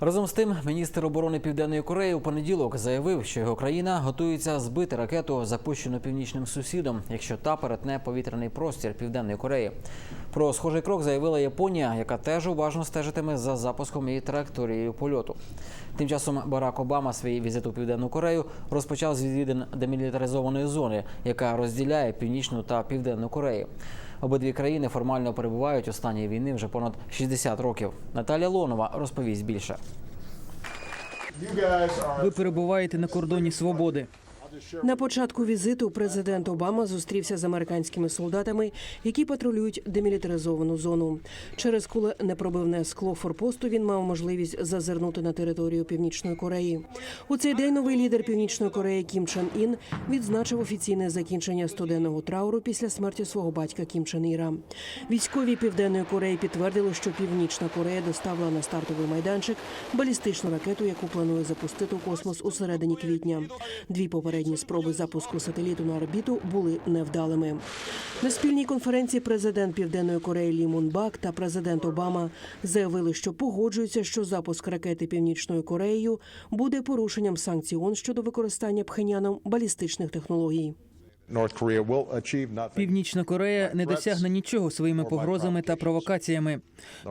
Разом з тим, міністр оборони Південної Кореї у понеділок заявив, що його країна готується збити ракету, запущену північним сусідом, якщо та перетне повітряний простір Південної Кореї. Про схожий крок заявила Японія, яка теж уважно стежитиме за запуском і траєкторією польоту. Тим часом Барак Обама свій візит у Південну Корею розпочав з відвідин демілітаризованої зони, яка розділяє північну та південну Корею. Обидві країни формально перебувають у стані війни вже понад 60 років. Наталя Лонова розповість більше. Ви перебуваєте на кордоні свободи. На початку візиту президент Обама зустрівся з американськими солдатами, які патрулюють демілітаризовану зону. Через куленепробивне скло форпосту він мав можливість зазирнути на територію Північної Кореї. У цей день новий лідер Північної Кореї Кім Чен Ін відзначив офіційне закінчення студенного трауру після смерті свого батька Кім Чен Іра. Військові Південної Кореї підтвердили, що Північна Корея доставила на стартовий майданчик балістичну ракету, яку планує запустити у космос у середині квітня. Дві попередні спроби запуску сателіту на орбіту були невдалими. На спільній конференції президент Південної Кореї Лі Мун Бак та президент Обама заявили, що погоджуються, що запуск ракети Північною Кореєю буде порушенням санкцій ООН щодо використання пхеняном балістичних технологій. Північна Корея не досягне нічого своїми погрозами та провокаціями.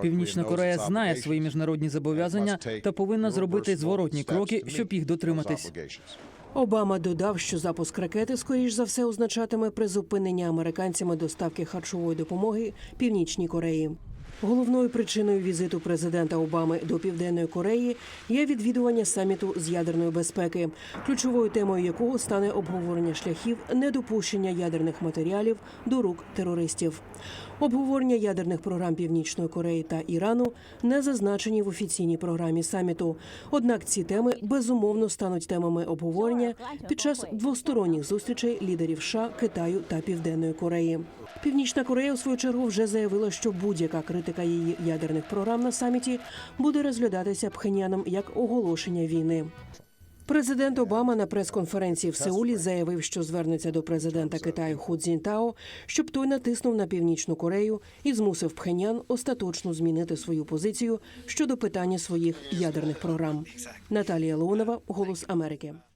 Північна Корея знає свої міжнародні зобов'язання та повинна зробити зворотні кроки, щоб їх дотриматись. Обама додав, що запуск ракети, скоріш за все, означатиме призупинення американцями доставки харчової допомоги Північній Кореї. Головною причиною візиту президента Обами до Південної Кореї є відвідування саміту з ядерної безпеки, ключовою темою якого стане обговорення шляхів недопущення ядерних матеріалів до рук терористів. Обговорення ядерних програм Північної Кореї та Ірану не зазначені в офіційній програмі саміту. Однак ці теми безумовно стануть темами обговорення під час двосторонніх зустрічей лідерів США, Китаю та Південної Кореї. Північна Корея у свою чергу вже заявила, що будь-яка критика її ядерних програм на саміті буде розглядатися Пхеньяном як оголошення війни. Президент Обама на прес-конференції в Сеулі заявив, що звернеться до президента Китаю Ху Цзіньтао, щоб той натиснув на північну Корею і змусив Пхенян остаточно змінити свою позицію щодо питання своїх ядерних програм. Наталія Леонова, Голос Америки.